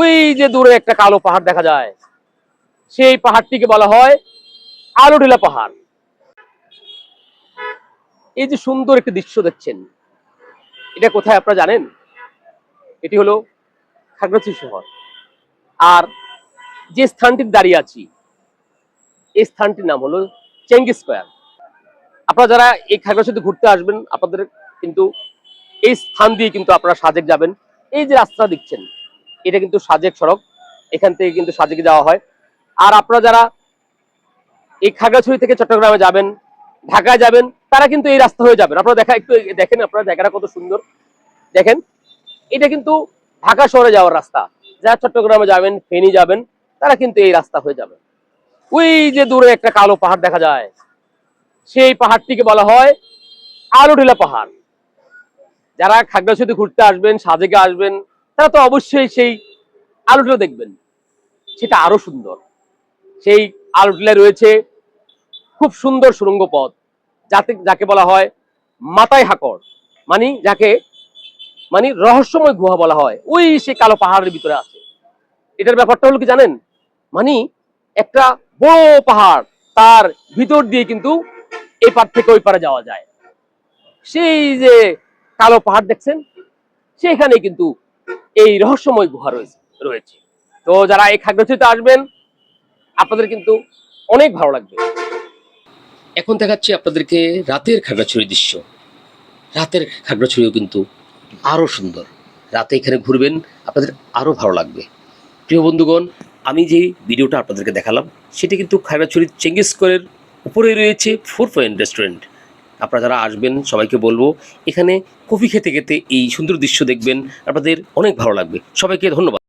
ওই যে দূরে একটা কালো পাহাড় দেখা যায়। সেই পাহাড়টিকে বলা হয় আলোটিলা পাহাড়। এই যে সুন্দর একটি দৃশ্য দেখছেন, এটা কোথায় আপনারা জানেন? এটি হলো খাগড়াছড়ি শহর। আর যে স্থানটির দাঁড়িয়ে আছি, এই স্থানটির নাম হলো চেঙ্গি স্কোয়ার। আপনারা যারা এই খাগড়াছড়িতে ঘুরতে আসবেন, আপনাদের কিন্তু এই স্থান দিয়ে কিন্তু আপনারা সাজেক যাবেন। এই যে রাস্তা দেখছেন এটা কিন্তু সাজেক সড়ক। এখান থেকে কিন্তু সাজেকে যাওয়া হয়। আর আপনারা যারা এই খাগড়াছড়ি থেকে চট্টগ্রামে যাবেন, ঢাকায় যাবেন, তারা কিন্তু এই রাস্তা হয়ে যাবেন। আপনারা দেখা একটু দেখেন, আপনারা জায়গাটা কত সুন্দর। দেখেন, এটা কিন্তু ঢাকা শহরে যাওয়ার রাস্তা। যারা চট্টগ্রামে যাবেন, ফেনী যাবেন, তারা কিন্তু এই রাস্তা হয়ে যাবে। ওই যে দূরে একটা কালো পাহাড় দেখা যায়। সেই পাহাড়টিকে বলা হয় আলোটিলা পাহাড়। যারা খাগড়াছড়িতে ঘুরতে আসবেন, সাজেকে আসবেন তারা তো অবশ্যই সেই আলোটিলা দেখবেন। সেটা আরও সুন্দর। সেই আলোটিলায় রয়েছে খুব সুন্দর সুরঙ্গ পথ। যাতে যাকে বলা হয় মাতায় হাকর মানে যাকে মানে রহস্যময় গুহা বলা হয়। ওই সে কালো পাহাড়ের ভিতরে আছে। এটার ব্যাপারটা হলো কি জানেন? মানে একটা বড় পাহাড়, তার ভিতর দিয়ে কিন্তু এই পার থেকে ওই পারে যাওয়া যায়। সেই যে কালো পাহাড় দেখছেন সেখানে কিন্তু এই রহস্যময় গুহা রয়েছে রয়েছে। তো যারা এই খাগড়াছড়িতে আসবেন, আপনাদের কিন্তু অনেক ভালো লাগবে। এখন দেখাচ্ছি আপনাদেরকে রাতের খাগড়াছড়ির দৃশ্য। রাতের খাগড়াছড়িও কিন্তু আরও সুন্দর। রাতে এখানে ঘুরবেন, আপনাদের আরও ভালো লাগবে। প্রিয় বন্ধুগণ, আমি যে ভিডিওটা আপনাদেরকে দেখালাম, সেটি কিন্তু খাগড়াছড়ির চেঙ্গিস স্কোয়ারের উপরে রয়েছে, ফোর পয়েন্ট রেস্টুরেন্ট। আপনারা যারা আসবেন, সবাইকে বলব, এখানে কফি খেতে খেতে এই সুন্দর দৃশ্য দেখবেন, আপনাদের অনেক ভালো লাগবে। সবাইকে ধন্যবাদ।